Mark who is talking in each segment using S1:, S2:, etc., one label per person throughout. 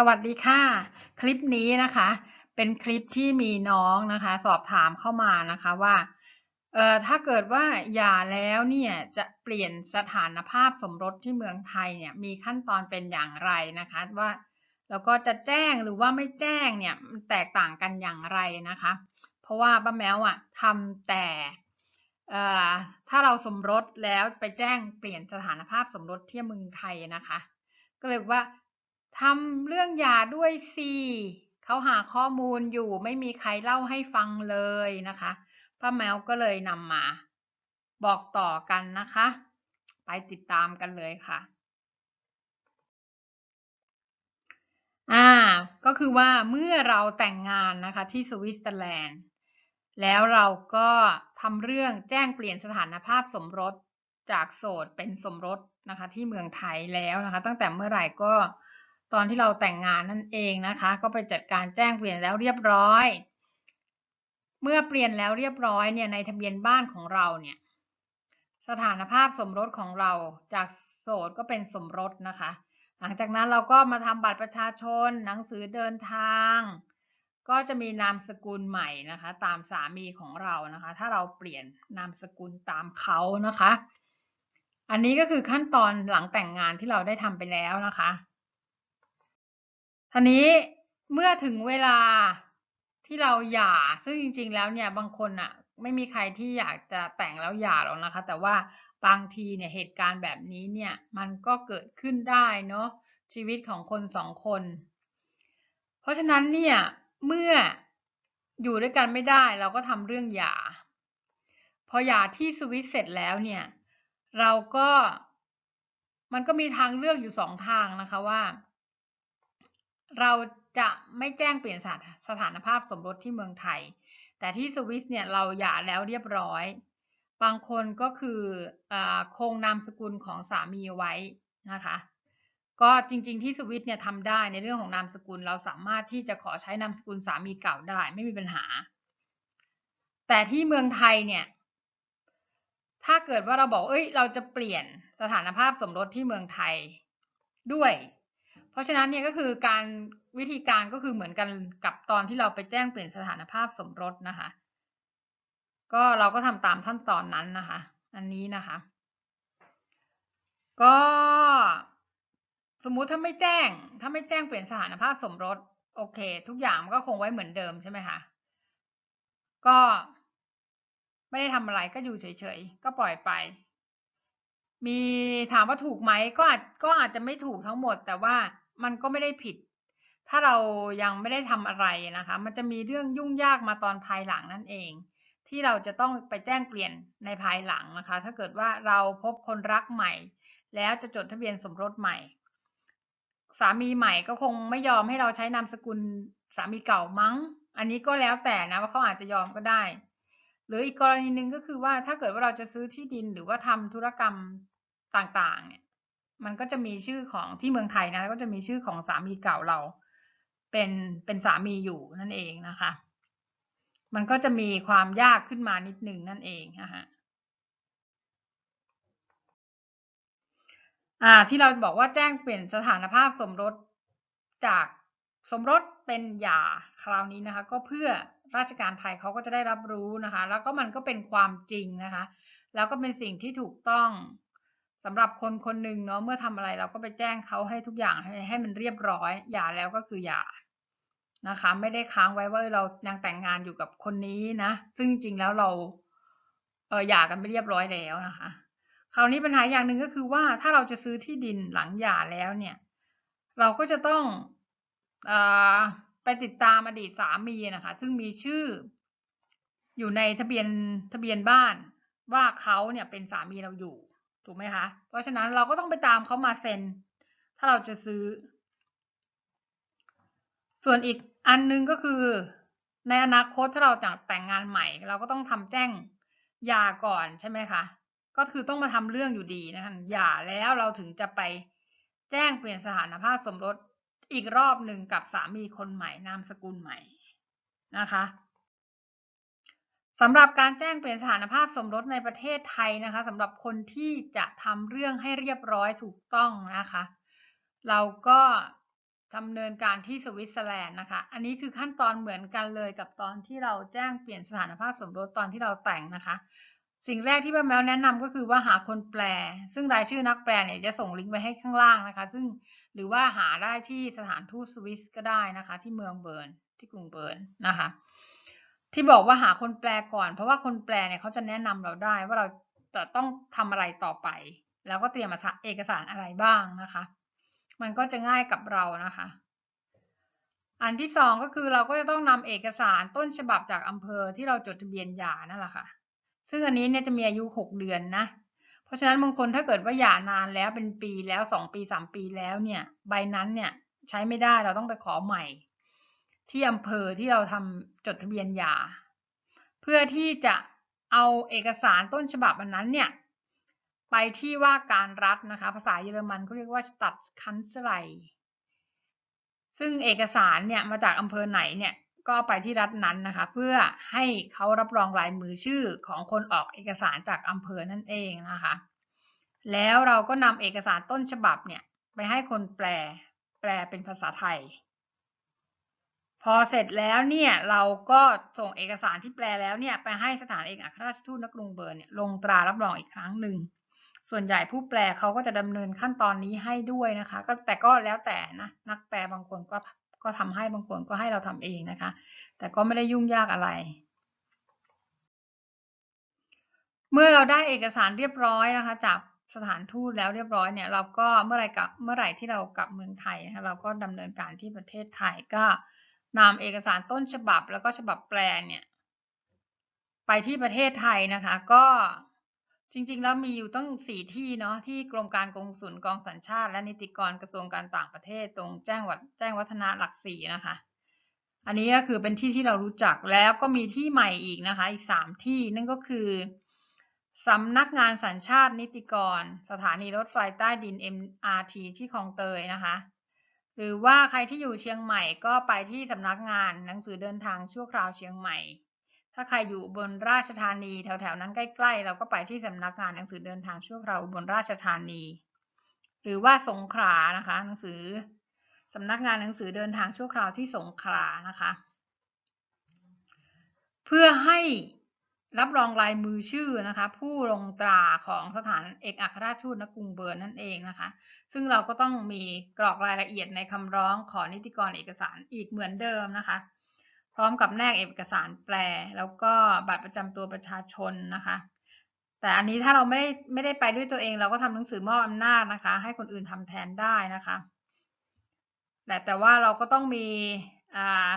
S1: สวัสดีค่ะ คลิปนี้นะคะ เป็นคลิปที่มีน้องนะคะ สอบถามเข้ามานะคะว่าเอ่อถ้าเกิดว่าหย่าแล้วเนี่ยจะเปลี่ยนสถานภาพสมรสที่เมืองไทยเนี่ยมีขั้นตอนเป็นอย่างไรนะคะว่าแล้วก็จะแจ้งหรือว่าไม่แจ้งเนี่ยมันแตกต่างกันอย่างไรนะคะ เพราะว่าป้าแมวอะทำแต่เอ่อถ้าเราสมรสแล้วไปแจ้งเปลี่ยนสถานภาพสมรสที่เมืองไทยนะคะ ก็เลยว่า ทำเรื่องหย่าด้วยสิเขาหาข้อมูลอยู่ไม่มีใครเล่าให้ฟังเลยนะคะป้าแมวก็เลยนำมา บอกต่อกันนะคะ ไปติดตามกันเลยค่ะอ่าก็คือว่าเมื่อเราแต่งงานนะคะที่สวิตเซอร์แลนด์ แล้วเราก็ทำเรื่องแจ้งเปลี่ยนสถานภาพสมรสจากโสดเป็นสมรสนะคะ ที่เมืองไทยแล้วนะคะ ตั้งแต่เมื่อไหร่ก็ ตอนที่เราแต่งงานนั่นเองนะคะ ก็ไปจัดการแจ้งเปลี่ยนแล้วเรียบร้อย เมื่อเปลี่ยนแล้วเรียบร้อยเนี่ยในทะเบียนบ้านของเราเนี่ยสถานภาพสมรสของเราจากโสดก็เป็นสมรสนะคะ หลังจากนั้นเราก็มาทำบัตรประชาชน หนังสือเดินทาง ก็จะมีนามสกุลใหม่นะคะ ตามสามีของเรานะคะ ถ้าเราเปลี่ยนนามสกุลตามเขานะคะ อันนี้ก็คือขั้นตอนหลังแต่งงานที่เราได้ทำไปแล้วนะคะ ทีนี้เมื่อถึงเวลาที่เราหย่า ซึ่งจริง ๆ แล้วเนี่ยบางคนน่ะ ไม่มีใครที่อยากจะแต่งแล้วหย่าหรอกนะคะ แต่ว่าบางทีเนี่ยเหตุการณ์แบบนี้เนี่ย มันก็เกิดขึ้นได้เนาะชีวิตของคนสองคน เพราะฉะนั้นเนี่ยเมื่ออยู่ด้วยกันไม่ได้เราก็ทำเรื่องหย่า พอหย่าที่สวิตเสร็จแล้วเนี่ย เราก็มันก็มีทางเลือกอยู่สองทางนะคะว่า เราจะไม่แจ้งเปลี่ยนสถานภาพสมรสที่เมืองไทย แต่ที่สวิสเนี่ยเราหย่าแล้วเรียบร้อย บางคนก็คืออคงนามสกุลของสามีไว้นะคะ ก็จริง ๆ ที่สวิตเนี่ยทำได้ในเรื่องของนามสกุล เราสามารถที่จะขอใช้นามสกุลสามีเก่าได้ไม่มีปัญหา แต่ที่เมืองไทยเนี่ย ถ้าเกิดว่าเราบอกเอ้ย เราจะเปลี่ยนสถานภาพสมรสที่เมืองไทยด้วย ราะฉะนั้นเนี่ยก็คือการวิธีการก็คือเหมือนกันกับตอนที่เราไปแจ้งเปลี่ยนสถานภาพสมรสนะคะ ก็เราก็ทำตามขั้นตอนนั้นนะคะ อันนี้นะคะ ก็สมมุติถ้าไม่แจ้ง ถ้าไม่แจ้งเปลี่ยนสถานภาพสมรส โอเค ทุกอย่างมันก็คงไว้เหมือนเดิมใช่ไหมคะก็ไม่ได้ทำอะไรก็อยู่เฉยๆก็ปล่อยไป มีถามว่าถูกไหมก็อาจก็อาจจะไม่ถูกทั้งหมด แต่ว่า มันก็ไม่ได้ผิด ถ้าเรายังไม่ได้ทำอะไรนะคะ มันจะมีเรื่องยุ่งยากมาตอนภายหลังนั่นเอง ที่เราจะต้องไปแจ้งเปลี่ยนในภายหลังนะคะ ถ้าเกิดว่าเราพบคนรักใหม่ แล้วจะจดทะเบียนสมรสใหม่ สามีใหม่ก็คงไม่ยอมให้เราใช้นามสกุลสามีเก่ามั้ง อันนี้ก็แล้วแต่นะว่าเขาอาจจะยอมก็ได้ หรืออีกกรณีหนึ่งก็คือว่าถ้าเกิดว่าเราจะซื้อที่ดินหรือว่าทำธุรกรรมต่างๆเนี่ย มันก็จะมีชื่อของที่เมืองไทยนะก็จะมีชื่อของสามีเก่าเรา เป็นเป็นสามีอยู่นั่นเองนะคะ มันก็จะมีความยากขึ้นมานิดนึงนั่นเองนะคะอ่า ที่เราบอกว่าแจ้งเปลี่ยนสถานภาพสมรสจากสมรสเป็นหย่าคราวนี้นะคะ ก็เพื่อราชการไทยเขาก็จะได้รับรู้นะคะ แล้วก็มันก็เป็นความจริงนะคะ แล้วก็เป็นสิ่งที่ถูกต้อง สำหรับคนคนหนึ่งเนาะเมื่อทำอะไรเราก็ไปแจ้งเขาให้ทุกอย่างให้ให้มันเรียบร้อยหย่าแล้วก็คือหย่านะคะ ไม่ได้ค้างไว้ว่าเรายังแต่งงานอยู่กับคนนี้นะซึ่งจริงแล้วเราเออหย่ากันไม่เรียบร้อยแล้วนะคะคราวนี้ปัญหาอย่างหนึ่งก็คือว่าถ้าเราจะซื้อที่ดินหลังหย่าแล้วเนี่ย เราก็จะต้องอไปติดตามอดีตสามีนะคะ ซึ่งมีชื่อ อยู่ในทะเบียนทะเบียนบ้านว่าเขาเนี่ยเป็นสามีเราอยู่ ถูกไหมคะ เพราะฉะนั้นเราก็ต้องไปตามเขามาเซ็น ถ้าเราจะซื้อ ส่วนอีกอันนึงก็คือ ในอนาคตถ้าเราจะแต่งงานใหม่ เราก็ต้องทำแจ้งหย่าก่อนใช่ไหมคะ ก็คือต้องมาทำเรื่องอยู่ดีนะคะหย่าแล้วเราถึงจะไปแจ้งเปลี่ยนสถานภาพสมรสอีกรอบหนึ่งกับสามีคนใหม่นามสกุลใหม่นะคะ สำหรับการแจ้งเปลี่ยนสถานภาพสมรสในประเทศไทยนะคะสำหรับคนที่จะทำเรื่องให้เรียบร้อยถูกต้องนะคะ เราก็ดำเนินการที่สวิตเซอร์แลนด์นะคะ อันนี้คือขั้นตอนเหมือนกันเลยกับตอนที่เราแจ้งเปลี่ยนสถานภาพสมรสตอนที่เราแต่งนะคะ สิ่งแรกที่ป้าแมวแนะนำก็คือว่าหาคนแปล ซึ่งรายชื่อนักแปลเนี่ยจะส่งลิงก์ไว้ให้ข้างล่างนะคะ ซึ่งหรือว่าหาได้ที่สถานทูตสวิสก็ได้นะคะ ที่เมืองเบิร์นที่กรุงเบิร์นนะคะ ที่บอกว่าหาคนแปลก่อน เพราะว่าคนแปลเนี่ยเขาจะแนะนำเราได้ว่าเราจะต้องทำอะไรต่อไป แล้วก็เตรียมเอกสารอะไรบ้างนะคะ มันก็จะง่ายกับเรานะคะ อันที่สองก็คือเราก็จะต้องนำเอกสารต้นฉบับจากอำเภอที่เราจดทะเบียนหย่านั่นแหละค่ะ ซึ่งอันนี้เนี่ยจะมีอายุหกเดือนนะ เพราะฉะนั้นบางคนถ้าเกิดว่าหย่านานแล้วเป็นปีแล้วสองปีสามปีแล้วเนี่ย ใบนั้นเนี่ยใช้ไม่ได้เราต้องไปขอใหม่ ที่อำเภอที่เราทำจดทะเบียนยา เพื่อที่จะเอาเอกสารต้นฉบับอันนั้นเนี่ย ไปที่ว่าการรัฐนะคะ ภาษาเยอรมันเขาเรียกว่า Stadtkanzlei ซึ่งเอกสารเนี่ยมาจากอำเภอไหนเนี่ยก็ไปที่รัฐนั้นนะคะ เพื่อให้เขารับรองลายมือชื่อของคนออกเอกสารจากอำเภอนั่นเองนะคะ แล้วเราก็นำเอกสารต้นฉบับเนี่ยไปให้คนแปลแปลเป็นภาษาไทย พอเสร็จแล้วเนี่ยเราก็ส่งเอกสารที่แปลแล้วเนี่ยไปให้สถานเอกอัครราชทูตณกรุงเบิร์นเนี่ยลงตรารับรองอีกครั้งหนึ่ง ส่วนใหญ่ผู้แปลเขาก็จะดำเนินขั้นตอนนี้ให้ด้วยนะคะ ก็แต่ก็แล้วแต่นะนักแปลบางคนก็ก็ทำให้บางคนก็ให้เราทำเองนะคะ แต่ก็ไม่ได้ยุ่งยากอะไร เมื่อเราได้เอกสารเรียบร้อยนะคะ จากสถานทูตแล้วเรียบร้อยเนี่ยเราก็เมื่อไรกับเมื่อไหร่ที่เรากลับเมืองไทยนะคะเราก็ดำเนินการที่ประเทศไทยก็ นำเอกสารต้นฉบับแล้วก็ฉบับแปลเนี่ย ไปที่ประเทศไทยนะคะ ก็จริงๆ แล้วมีอยู่ตั้งสี่ที่เนาะที่กรมการกงสุลกองสัญชาติ และนิติกรกระทรวงการต่างประเทศตรงแจ้งวัดแจ้งวัฒนะหลักสี่นะคะ อันนี้ก็คือเป็นที่ที่เรารู้จักแล้วก็มีที่ใหม่อีกนะคะ อีกสามที่นั่นก็คือสำนักงานสัญชาตินิติกร สถานีรถไฟใต้ดิน MRT ที่คลองเตยนะคะ หรือว่าใครที่อยู่เชียงใหม่ก็ไปที่สำนักงานหนังสือเดินทางชั่วคราวเชียงใหม่ ถ้าใครอยู่บนราชธานีแถวๆนั้นใกล้ๆ เราก็ไปที่สำนักงานหนังสือเดินทางชั่วคราวบนราชธานี หรือว่าสงขลานะคะ หนังสือสำนักงานหนังสือเดินทางชั่วคราวที่สงขลานะคะ เพื่อให้ รับรองลายมือชื่อนะคะ ผู้ลงตราของสถานเอกอัครราชทูตณกรุงเบิร์นนั่นเองนะคะ ซึ่งเราก็ต้องมีกรอกรายละเอียดในคำร้องขอนิติกรเอกสารอีกเหมือนเดิมนะคะ พร้อมกับแนกเอกสารแปล แล้วก็บัตรประจำตัวประชาชนนะคะ แต่อันนี้ถ้าเราไม่ได้ไม่ได้ไปด้วยตัวเองเราก็ทำหนังสือมอบอำนาจนะคะ ให้คนอื่นทำแทนได้นะคะแต่แต่ว่าเราก็ต้องมี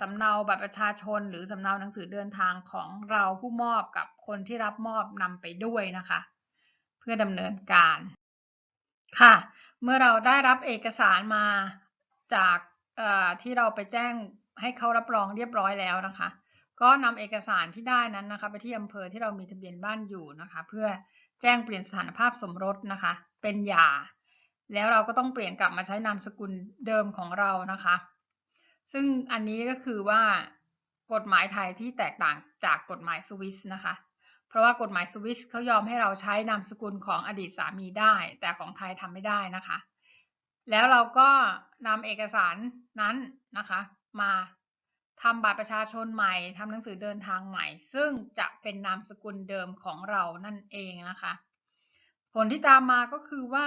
S1: สำเนาบัตรประชาชน หรือสำเนาหนังสือเดินทางของเราผู้มอบกับคนที่รับมอบนำไปด้วยนะคะ เพื่อดำเนินการค่ะ เมื่อเราได้รับเอกสารมาจากที่เราไปแจ้งให้เขารับรองเรียบร้อยแล้วนะคะ ก็นำเอกสารที่ได้นั้นนะคะ ไปที่อำเภอที่เรามีทะเบียนบ้านอยู่นะคะ เพื่อแจ้งเปลี่ยนสถานภาพสมรสนะคะ เป็นหย่าแล้วเราก็ต้องเปลี่ยนกลับมาใช้นามสกุลเดิมของเรานะคะ ซึ่งอันนี้ก็คือว่ากฎหมายไทยที่แตกต่างจากกฎหมายสวิสนะคะ เพราะว่ากฎหมายสวิสเขายอมให้เราใช้นามสกุลของอดีตสามีได้ แต่ของไทยทำไม่ได้นะคะ แล้วเราก็นำเอกสารนั้นนะคะ มาทำบัตรประชาชนใหม่ทำหนังสือเดินทางใหม่ ซึ่งจะเป็นนามสกุลเดิมของเรานั่นเองนะคะ ผลที่ตามมาก็คือว่า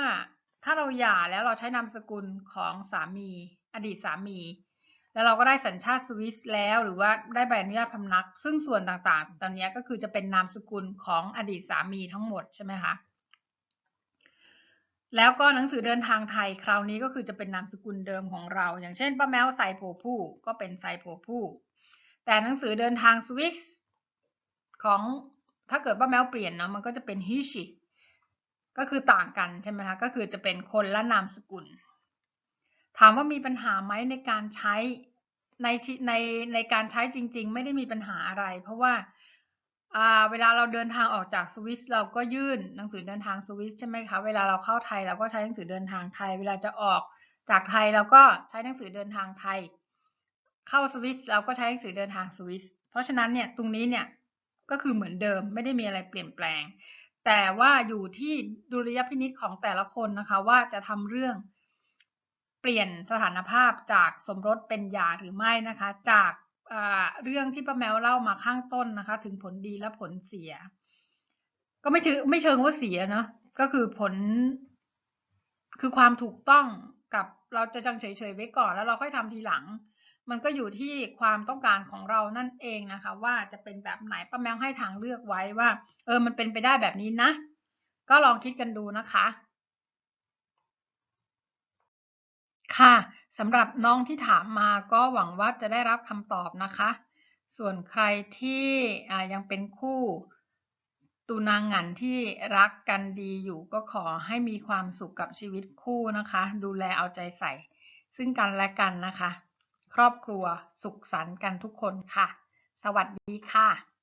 S1: ถ้าเราหย่าแล้วเราใช้นามสกุลของสามี อดีตสามี แล้วเราก็ได้สัญชาติสวิสแล้วหรือว่าได้ใบอนุญาตพำนัก ซึ่งส่วนต่างๆ ตอนนี้ก็คือจะเป็นนามสกุลของอดีตสามีทั้งหมดใช่ไหมคะแล้วก็หนังสือเดินทางไทยคราวนี้ก็คือจะเป็นนามสกุลเดิมของเรา อย่างเช่นป้าแมวไซโพผู้ก็เป็นไซโพผู้แต่หนังสือเดินทางสวิสของถ้าเกิดป้าแมวเปลี่ยนเนาะมันก็จะเป็นฮิชิก็คือต่างกันใช่ไหมคะก็คือจะเป็นคนละนามสกุล ถามว่ามีปัญหาไหมในการใช้ในในในการใช้จริง ๆ ไม่ได้มีปัญหาอะไร เพราะว่าเวลาเราเดินทางออกจากสวิสเราก็ยื่นหนังสือเดินทางสวิสใช่ไหมคะเวลาเราเข้าไทยเราก็ใช้หนังสือเดินทางไทย เวลาจะออกจากไทยเราก็ใช้หนังสือเดินทางไทย เข้าสวิสเราก็ใช้หนังสือเดินทางสวิสเพราะฉะนั้นเนี่ยตรงนี้เนี่ยก็คือเหมือนเดิมไม่ได้มีอะไรเปลี่ยนแปลง แต่ว่าอยู่ที่ดุลยพินิษของแต่ละคนนะคะว่าจะทำเรื่อง เปลี่ยนสถานภาพจากสมรสเป็นหย่าหรือไม่นะคะ จากาเรื่องที่ป้าแมวเล่ามาข้างต้นนะคะ ถึงผลดีและผลเสีย ก็ไม่เชิงไม่เชิงว่าเสียเนาะก็คือผล คือความถูกต้องกับเราจะจังเฉยๆไว้ก่อนแล้วเราค่อยทำทีหลัง มันก็อยู่ที่ความต้องการของเรานั่นเองนะคะ ว่าจะเป็นแบบไหนป้าแมวให้ทางเลือกไว้ว่า เออมันเป็นไปได้แบบนี้นะ ก็ลองคิดกันดูนะคะ ค่ะสำหรับน้องที่ถามมาก็หวังว่าจะได้รับคำตอบนะคะ ส่วนใครที่ยังเป็นคู่ตูนางหงันที่รักกันดีอยู่ก็ขอให้มีความสุขกับชีวิตคู่นะคะ ดูแลเอาใจใส่ ซึ่งกันและกันนะคะ ครอบครัวสุขสันต์กันทุกคนค่ะ สวัสดีค่ะ